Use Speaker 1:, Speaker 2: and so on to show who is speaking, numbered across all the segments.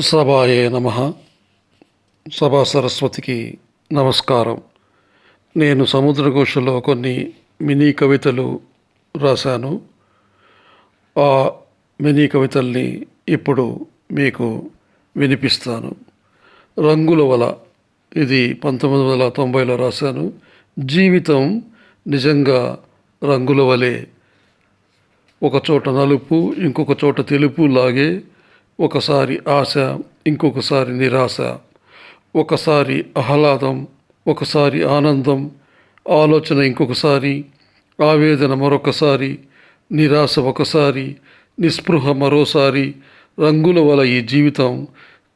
Speaker 1: సభాయే నమ. సభా సరస్వతికి నమస్కారం. నేను సముద్రఘోషలో కొన్ని మినీ కవితలు రాశాను. ఆ మినీ కవితల్ని ఇప్పుడు మీకు వినిపిస్తాను. రంగుల వల ఇది పంతొమ్మిది వందల తొంభైలో రాశాను. జీవితం నిజంగా రంగుల వలె. ఒక చోట నలుపు ఇంకొక చోట తెలుపు లాగే ఒకసారి ఆశ ఇంకొకసారి నిరాశ. ఒకసారి ఆహ్లాదం ఒకసారి ఆనందం. ఆలోచన ఇంకొకసారి ఆవేదన మరొకసారి నిరాశ ఒకసారి నిస్పృహ మరోసారి. రంగుల వల ఈ జీవితం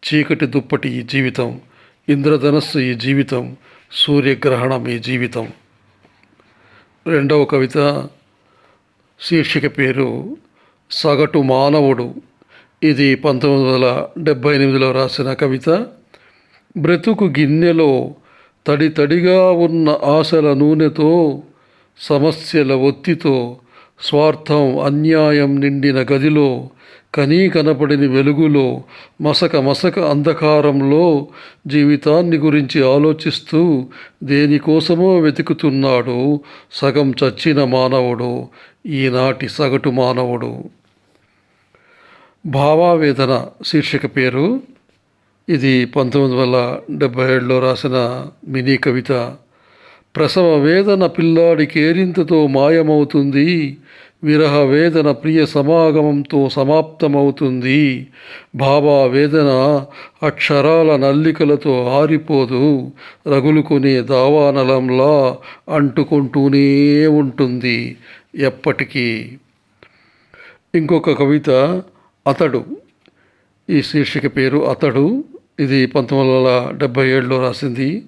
Speaker 1: చీకటి దుప్పటి ఈ జీవితం. ఇంద్రధనస్సు ఈ జీవితం సూర్యగ్రహణం ఈ జీవితం. రెండవ కవిత శీర్షిక పేరు సగటు మానవుడు. ఇది పంతొమ్మిది వందల డెబ్భై ఎనిమిదిలో రాసిన కవిత. బ్రతుకు గిన్నెలో తడి తడిగా ఉన్న ఆశల నూనెతో సమస్యల ఒత్తితో స్వార్థం అన్యాయం నిండిన గదిలో కనీ కనపడిన వెలుగులో మసక మసక అంధకారంలో జీవితాన్ని గురించి ఆలోచిస్తూ దేనికోసమో వెతుకుతున్నాడు సగం చచ్చిన మానవుడు ఈనాటి సగటు మానవుడు. భావావేదన శీర్షిక పేరు. ఇది పంతొమ్మిది వందల డెబ్భై ఏడులో రాసిన మినీ కవిత. ప్రసవ వేదన పిల్లాడి కేరింతతో మాయమవుతుంది. విరహ వేదన ప్రియ సమాగమంతో సమాప్తమవుతుంది. భావావేదన అక్షరాల నల్లికలతో ఆరిపోదు. రగులుకునే దావానలంలా అంటుకుంటూనే ఉంటుంది ఎప్పటికీ. ఇంకొక కవిత. అతడు ఈ శీర్షిక పేరు అతడు ఇది పంతొమ్మిది వందల డెబ్భై ఏడులో రాసింది.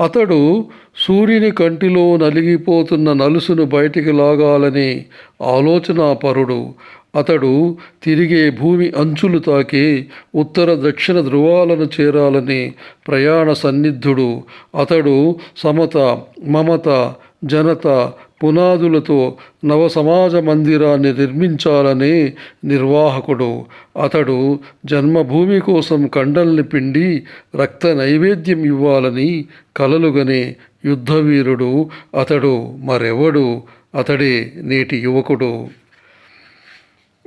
Speaker 1: అతడు సూర్యుని కంటిలో నలిగిపోతున్న నలుసును బయటికి లాగాలని ఆలోచనాపరుడు. అతడు తిరిగే భూమి అంచులు తాకి ఉత్తర దక్షిణ ధృవాలను చేరాలని ప్రయాణ సన్నిధుడు అతడు సమత మమత జనత పునాదులతో నవ సమాజ మందిరాన్ని నిర్మించాలనే నిర్వాహకుడు. అతడు జన్మభూమి కోసం కండల్ని పిండి రక్త నైవేద్యం ఇవ్వాలని కలలుగనే యుద్ధవీరుడు. అతడు మరెవడు? అతడే నేటి యువకుడు.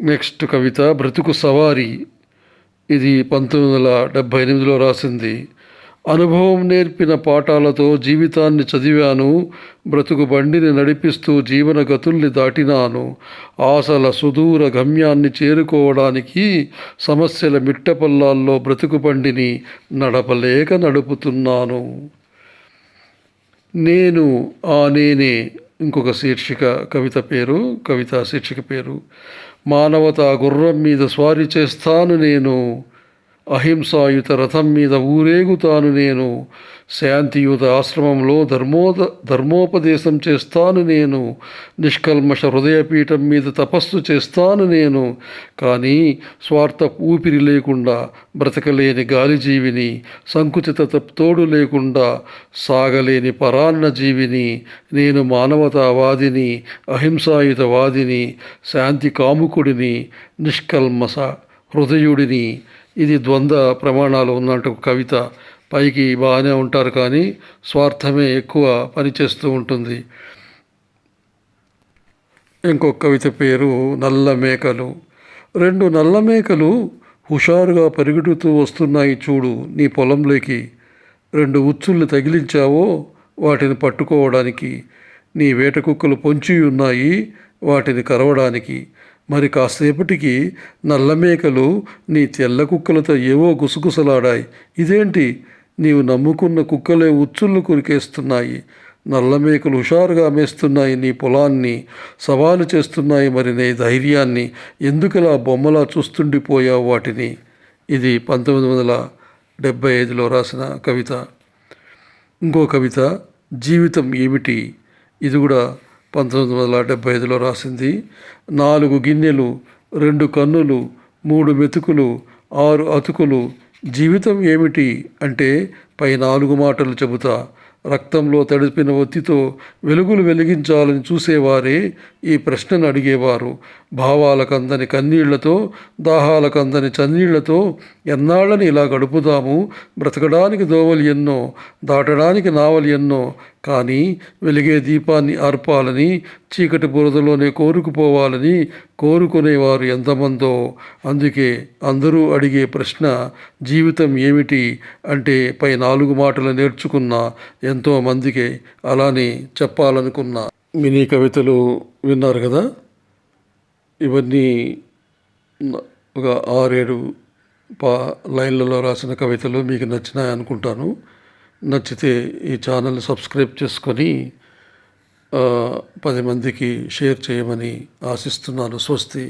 Speaker 1: నెక్స్ట్ కవిత బ్రతుకు సవారీ. ఇది పంతొమ్మిది వందల డెబ్భై ఎనిమిదిలో రాసింది. అనుభవం నేర్పిన పాఠాలతో జీవితాన్ని చదివాను బ్రతుకు బండిని నడిపిస్తూ జీవన గతుల్ని దాటినాను. ఆశల సుదూర గమ్యాన్ని చేరుకోవడానికి సమస్యల మిట్టపల్లాల్లో బ్రతుకు బండిని నడపలేక నడుపుతున్నాను. నేను ఆ నేనే ఇంకొక శీర్షిక కవిత పేరు కవిత శీర్షిక పేరు. మానవత గుర్రం మీద స్వారీ చేస్తాను నేను. అహింసాయుత రథం మీద ఊరేగుతాను నేను. శాంతియుత ఆశ్రమంలో ధర్మోద ధర్మోపదేశం చేస్తాను నేను. నిష్కల్మష హృదయపీఠం మీద తపస్సు చేస్తాను నేను. కానీ స్వార్థ ఊపిరి లేకుండా బ్రతకలేని గాలిజీవిని సంకుచిత తోడు లేకుండా సాగలేని పరాన్న జీవిని నేను మానవతావాదిని అహింసాయుతవాదిని శాంతి కాముకుడిని నిష్కల్మస హృదయుడిని. ఇది ద్వంద్వ ప్రమాణాలు ఉన్నట్టు కవిత పైకి బాగానే ఉంటారు కానీ స్వార్థమే ఎక్కువ పనిచేస్తూ ఉంటుంది. ఇంకొక కవిత పేరు నల్ల మేకలు రెండు నల్ల మేకలు హుషారుగా పరిగెడుతూ వస్తున్నాయి చూడు నీ పొలంలోకి. రెండు ఉచ్చుల్ని తగిలించావో వాటిని పట్టుకోవడానికి. నీ వేట కుక్కలు పొంచి ఉన్నాయి వాటిని కరవడానికి. మరి కాసేపటికి నల్లమేకలు నీ తెల్ల కుక్కలతో ఏవో గుసగుసలాడాయి. ఇదేంటి? నీవు నమ్ముకున్న కుక్కలే ఉచ్చుళ్ళు కురికేస్తున్నాయి. నల్లమేకలు హుషారుగా మేస్తున్నాయి నీ పొలాన్ని. సవాలు చేస్తున్నాయి మరి నీ ధైర్యాన్ని. ఎందుకలా బొమ్మలా చూస్తుండిపోయావు వాటిని? ఇది పంతొమ్మిది వందల డెబ్భై ఐదులో రాసిన కవిత. ఇంకో కవిత జీవితం ఏమిటి? ఇది కూడా పంతొమ్మిది వందల డెబ్బై ఐదులో రాసింది నాలుగు గిన్నెలు రెండు కన్నులు మూడు మెతుకులు ఆరు అతుకులు జీవితం ఏమిటి అంటే పై నాలుగు మాటలు చెబుతా. రక్తంలో తడిపిన ఒత్తితో వెలుగులు వెలిగించాలని చూసేవారే ఈ ప్రశ్నను అడిగేవారు. భావాలకందని కన్నీళ్ళతో దాహాలకందని చన్నీళ్ళతో ఎన్నాళ్ళని ఇలా గడుపుదాము? బ్రతకడానికి దోవలు ఎన్నో దాటడానికి నావలు ఎన్నో. కానీ వెలిగే దీపాన్ని ఆర్పాలని చీకటి బురదలోనే కోరుకుపోవాలని కోరుకునేవారు ఎంతమందో. అందుకే అందరూ అడిగే ప్రశ్న జీవితం ఏమిటి? అంటే పై నాలుగు మాటలు నేర్చుకున్న ఎంతోమందికి అలానే చెప్పాలనుకున్నా. మినీ కవితలు విన్నారు కదా? ఇవన్నీ ఒక ఆరేడు పా లైన్లలో రాసిన కవితలు మీకు నచ్చినాయి అనుకుంటాను. నచ్చితే ఈ ఛానల్ సబ్స్క్రైబ్ చేసుకొని పది మందికి షేర్ చేయమని ఆశిస్తున్నాను. స్వస్తి.